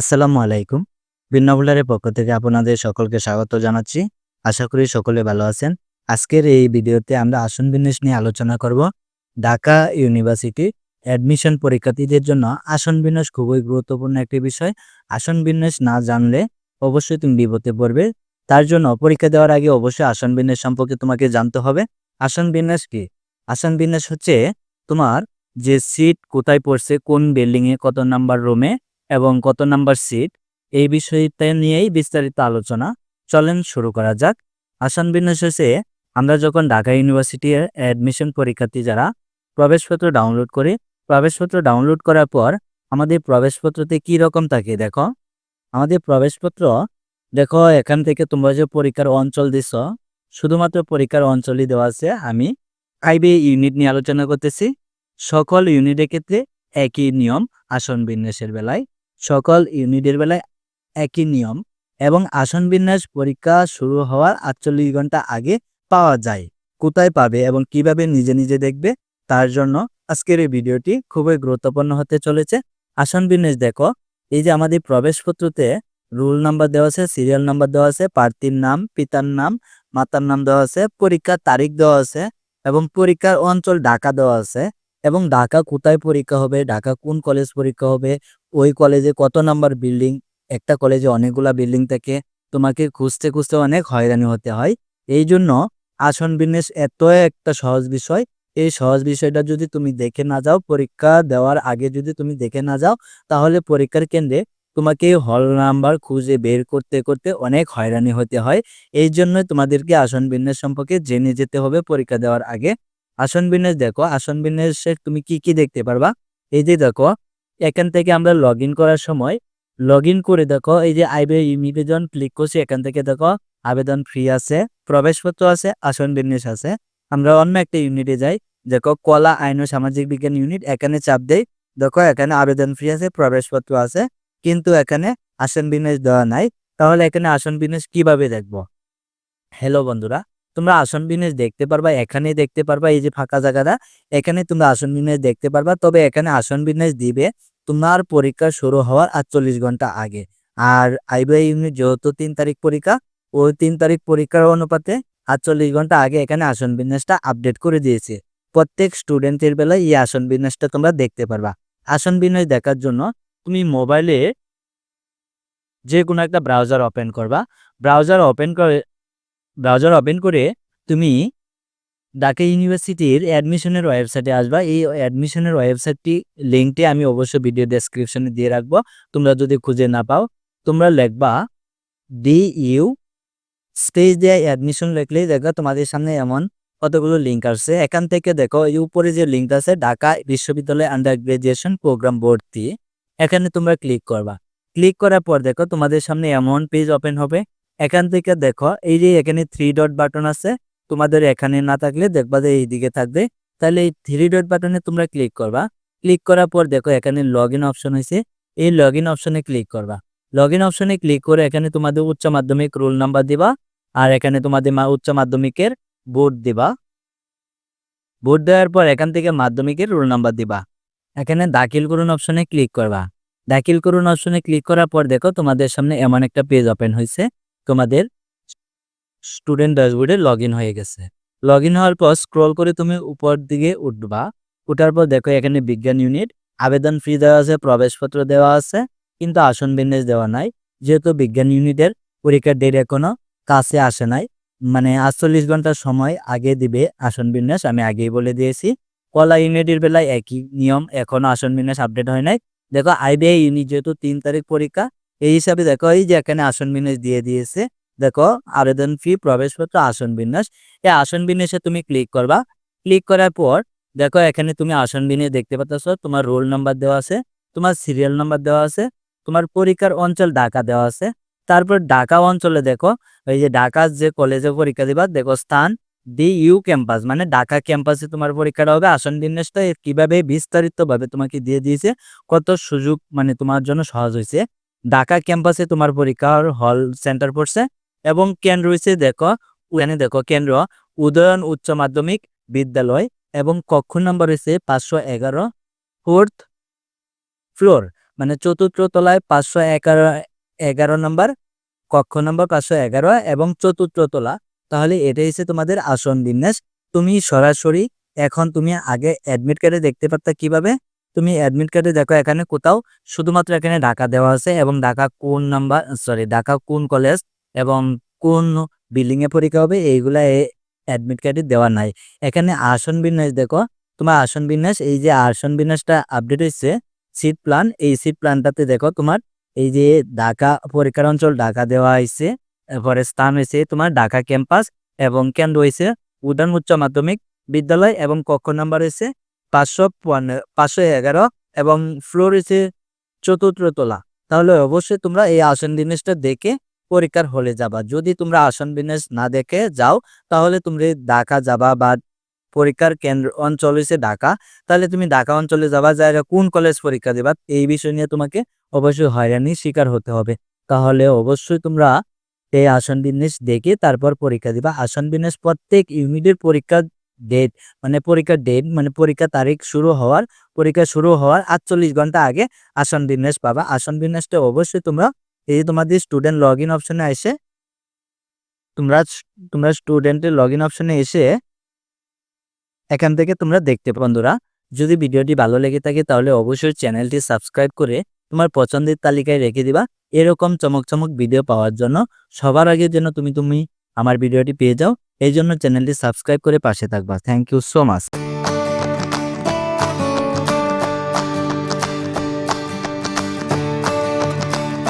আসসালামু আলাইকুম। বিন্নভুলারের পক্ষ থেকে আপনাদের সকলকে স্বাগত জানাচ্ছি। আশা করি সকলে ভালো আছেন। আজকের এই ভিডিওতে আমরা আসন বিন্যাস নিয়ে আলোচনা করব। ঢাকা ইউনিভার্সিটি অ্যাডমিশন পরীক্ষার্থীদের জন্য আসন বিন্যাস খুবই গুরুত্বপূর্ণ একটি বিষয়। আসন বিন্যাস না জানলে অবশ্যই তুমি বিপদে পড়বে। তার জন্য পরীক্ষা দেওয়ার আগে অবশ্যই আসন বিন্যাস সম্পর্কে তোমাকে জানতে হবে। আসন বিন্যাস কি? আসন বিন্যাস হচ্ছে তোমার যে সিট কোথায় পড়ছে, কোন বিল্ডিংয়ে, কত নাম্বার রুমে এবং কত নাম্বার সিট, এই বিষয়টা নিয়েই বিস্তারিত আলোচনা। চলেন শুরু করা যাক। আসন বিন্যাস আমরা যখন ঢাকা ইউনিভার্সিটির অ্যাডমিশন পরীক্ষার্থী যারা প্রবেশপত্র ডাউনলোড করি, প্রবেশপত্র ডাউনলোড করার পর আমাদের প্রবেশপত্রতে কি রকম থাকে দেখো? আমাদের প্রবেশপত্র, দেখো এখান থেকে তোমরা যে পরীক্ষার অঞ্চল দিছ, শুধুমাত্র পরীক্ষার অঞ্চলই দেওয়া আছে। আমি আইবি ইউনিট নিয়ে আলোচনা করতেছি। সকল ইউনিটের ক্ষেত্রে একই নিয়ম আসন বিন্যাসের বেলায়। সকল ইউনিটের বেলায় একই নিয়ম এবং আসন বিন্যাস পরীক্ষা শুরু হওয়ার আটচল্লিশ ঘণ্টা আগে পাওয়া যায়। কোথায় পাবে এবং কীভাবে নিজে নিজে দেখবে? তার জন্য আজকের এই ভিডিওটি খুবই গুরুত্বপূর্ণ হতে চলেছে। আসন বিন্যাস দেখো, এই যে আমাদের প্রবেশপত্রতে রুল নাম্বার দেওয়া আছে, সিরিয়াল নাম্বার দেওয়া আছে, প্রার্থীর নাম, পিতার নাম, মাতার নাম দেওয়া আছে, পরীক্ষার তারিখ দেওয়া আছে এবং পরীক্ষার অঞ্চল, ঢাকা দেওয়া আছে। এবং ঢাকা কোথায় পরীক্ষা হবে, ঢাকা কোন কলেজ পরীক্ষা হবে, ওই কলেজে কত নাম্বার বিল্ডিং একটা কলেজে অনেকগুলা বিল্ডিং থাকে, তোমাকে খুঁজতে খুঁজতে অনেক হয়রানি হতে হয়। এই জন্য আসন বিন্যাস এত একটা সহজ বিষয়, এই সহজ বিষয়টা যদি তুমি দেখে না যাও, পরীক্ষা দেওয়ার আগে যদি তুমি দেখে না যাও, তাহলে পরীক্ষার কেন্দ্রে তোমাকে হল নাম্বার খুঁজে বের করতে করতে অনেক হয়রানি হতে হয়। এই জন্য তোমাদেরকে আসন বিন্যাস সম্পর্কে জেনে যেতে হবে পরীক্ষা দেওয়ার আগে। আসন বিন্যাস দেখো, আসন বিন্যাসে তুমি কি কি দেখতে পারবা? এই যে দেখো, এখান থেকে আমরা লগ করার সময় লগ করে দেখো, এই যে আইবে ইমিবেদন ক্লিক করছি, এখান থেকে দেখো আবেদন ফ্রি আছে, প্রবেশপত্র আছে, আসন বিন্যাস আছে। আমরা অন্য একটা ইউনিটে যাই, দেখো কলা, আইন ও সামাজিক বিজ্ঞান ইউনিট এখানে চাপ দেই, দেখো এখানে আবেদন ফ্রি আছে, প্রবেশপত্র আছে, কিন্তু এখানে আসন বিন্যাস দেওয়া নাই। তাহলে এখানে আসন বিন্যাস কীভাবে দেখব? হ্যালো বন্ধুরা তোমরা আসন বিন্যাস দেখতে পারবা এখানে দেখতে পারবা, এই যে ফাঁকা জায়গাটা এখানে তোমরা আসন বিন্যাস দেখতে পারবা, তবে এখানে আসন বিন্যাস দিবে তোমার পরীক্ষা শুরু হওয়ার আটচল্লিশ ঘণ্টা আগে। আর আইবিআই ইউনিট যেহেতু তিন তারিখ পরীক্ষা, ওই তিন তারিখ পরীক্ষার অনুপাতে আটচল্লিশ ঘণ্টা আগে এখানে আসন বিন্যাসটা আপডেট করে দিয়েছে। প্রত্যেক স্টুডেন্টের বেলায় এই আসন বিন্যাসটা তোমরা দেখতে পারবা। আসন বিন্যাস দেখার জন্য তুমি মোবাইলে যে কোনো একটা ব্রাউজার ওপেন করবা। ব্রাউজার ওপেন করে ব্রাউজার ওপেন করে তুমি ঢাকা ইউনিভার্সিটির অ্যাডমিশনের ওয়েবসাইটে আসবা। এই অ্যাডমিশনের ওয়েবসাইটটি লিঙ্কটি আমি অবশ্যই ভিডিও ডেসক্রিপশনে দিয়ে রাখব। তোমরা যদি খুঁজে না পাও, তোমরা লিখবা ডি ইউ স্টেজ দিয়ে অ্যাডমিশন লিখলেই দেখবা তোমাদের সামনে এমন কতগুলো লিঙ্ক আসছে। এখান থেকে দেখো, এই উপরে যে লিঙ্ক আছে ঢাকা বিশ্ববিদ্যালয় আন্ডার গ্রাজুয়েশন প্রোগ্রাম ভর্তি এখানে তোমরা ক্লিক করবা। ক্লিক করার পর দেখো তোমাদের সামনে এমন পেজ ওপেন হবে। এখান থেকে দেখো, এই যে এখানে থ্রি ডট বাটন আছে, তোমাদের এখানে না থাকলে দেখবা যে এইদিকে থাকবে। তাহলে এই থ্রি ডট বাটনে তোমরা ক্লিক করবা। ক্লিক করার পর দেখো এখানে লগ ইন অপশন হয়েছে। এই লগ ইন অপশনে ক্লিক করবা। লগ ইন অপশনে ক্লিক করে এখানে তোমাদের উচ্চ মাধ্যমিক রোল নাম্বার দিবা, আর এখানে তোমাদের উচ্চ মাধ্যমিকের বোর্ড দিবা। বোর্ড দেওয়ার পর এখান থেকে মাধ্যমিকের রোল নাম্বার দিবা। এখানে দাখিল করুন অপশনে ক্লিক করবা। দাখিল করুন অপশনে ক্লিক করার পর দেখো তোমাদের সামনে এমন একটা পেজ ওপেন হয়েছে। তোমাদের স্টুডেন্ট ড্যাশবোর্ডে লগ হয়ে গেছে। লগ হওয়ার পর স্ক্রল করে তুমি উপর দিকে উঠবা। উঠার পর দেখো এখানে বিজ্ঞান ইউনিট আবেদন ফি দেওয়া আছে, প্রবেশপত্র দেওয়া আছে, কিন্তু আসন বিন্যাস দেওয়া নাই। যেহেতু বিজ্ঞান ইউনিটের পরীক্ষার ডেট এখনও কাছে আসে নাই মানে আটচল্লিশ ঘণ্টার সময় আগে দিবে আসন বিন্যাস, আমি আগেই বলে দিয়েছি। কলা ইউনিটের বেলায় একই নিয়ম, এখনও আসন বিন্যাস আপডেট হয় নাই। দেখো আইবিআই ইউনিট যেহেতু তিন তারিখ পরীক্ষা এই হিসাবে দেখো, এই যে এখানে আসন বিন্যাস দিয়ে দিয়েছে, দেখো, আবেদন ফি প্রবেশপত্র, আসন বিন্যাস। এই আসন বিন্যাসে তুমি ক্লিক করবা। ক্লিক করার পর, দেখো, এখানে তুমি আসন বিন্যাস দেখতে পাচ্ছ, তোমার রোল নাম্বার দেওয়া আছে, তোমার সিরিয়াল নাম্বার দেওয়া আছে, তোমার পরীক্ষার অঞ্চল ঢাকা দেওয়া আছে। তারপর ঢাকা অঞ্চলে দেখো, এই যে ঢাকা যে কলেজে পরীক্ষা দিবা, দেখো, স্থান ডি ইউ ক্যাম্পাস মানে ঢাকা ক্যাম্পাসে তোমার পরীক্ষাটা হবে। আসন বিন্যাসটা কীভাবে বিস্তারিতভাবে তোমাকে দিয়ে দিয়েছে, কত সুযোগ মানে তোমার জন্য সহজ হয়েছে। ঢাকা ক্যাম্পাসে তোমার পরীক্ষার হল সেন্টার পড়ছে এবং কেন্দ্র রয়েছে দেখো ওখানে দেখো কেন্দ্র, উদয়ন উচ্চ মাধ্যমিক বিদ্যালয় এবং কক্ষ নম্বর হয়েছে পাঁচশো এগারো, ফোর্থ ফ্লোর মানে চতুর্থ তলায় পাঁচশো এগারো এগারো নম্বর, কক্ষ নম্বর পাঁচশো এগারো এবং চতুর্থ তলা। তাহলে এটা হচ্ছে তোমাদের আসন বিন্যাস। তুমি সরাসরি এখন তুমি আগে অ্যাডমিট কার্ডে দেখতে পারতা কীভাবে? তুমি অ্যাডমিট কার্ডে দেখো এখানে কোথাও শুধুমাত্র এখানে ঢাকা দেওয়া আছে এবং ঢাকা কোন নাম্বার সরি ঢাকা কোন কলেজ এবং কোন বিল্ডিং এ পরীক্ষা হবে এইগুলা অ্যাডমিট কার্ডে দেওয়া নাই। এখানে আসন বিন্যাস দেখো, তোমার আসন বিন্যাস, এই যে আসন বিন্যাসটা আপডেট হয়েছে সিট প্ল্যান এই সিট প্ল্যানটাতে দেখো তোমার এই যে ঢাকা পরীক্ষার অঞ্চল, ঢাকা দেওয়া হয়েছে, এরপরে স্থান হয়েছে তোমার ঢাকা ক্যাম্পাস এবং কেন্দ্র হয়েছে উদান উচ্চ মাধ্যমিক বিদ্যালয় এবং কক্ষ নাম্বার হয়েছে পাঁচশো পাঁচশো এগারো এবং ফ্লোর হয়েছে চতুর্থ তলা। তাহলে অবশ্যই তোমরা এই আসন বিন্যাসটা দেখে পরীক্ষার হলে যাবা। যদি তোমরা আসন বিন্যাস না দেখে যাও, তাহলে তুমি ঢাকা যাবা বা পরীক্ষার কেন্দ্র অঞ্চল হয়েছে ঢাকা। তাহলে তুমি ঢাকা অঞ্চলে যাবা যায় কোন কলেজ পরীক্ষা দেবা, এই বিষয় নিয়ে তোমাকে অবশ্যই হয়রানির শিকার হতে হবে। তাহলে অবশ্যই তোমরা এই আসন বিন্যাস দেখে তারপর পরীক্ষা দিবা। আসন বিন্যাস প্রত্যেক ইউনিটের পরীক্ষার ডেট মানে পরীক্ষার ডেট মানে পরীক্ষা তারিখ শুরু হওয়ার, পরীক্ষা শুরু হওয়ার আটচল্লিশ ঘণ্টা আগে আসন বিন্যাস পাবা। আসন বিন্যাসটা অবশ্যই তোমরা, এই যে তোমাদের স্টুডেন্ট লগ ইন অপশনে এসে, তোমরা তোমরা স্টুডেন্টের লগ ইন অপশনে এসে, এখান থেকে তোমরা দেখতে বন্ধুরা। যদি ভিডিওটি ভালো লেগে থাকে তাহলে অবশ্যই চ্যানেলটি সাবস্ক্রাইব করে তোমার পছন্দের তালিকায় রেখে দিবা। এরকম চমক চমক ভিডিও পাওয়ার জন্য সবার আগে যেন তুমি তুমি আমার ভিডিওটি পেয়ে যাও। এই জন্য চ্যানেলটি সাবস্ক্রাইব করে পাশে থাকবা। Thank you so much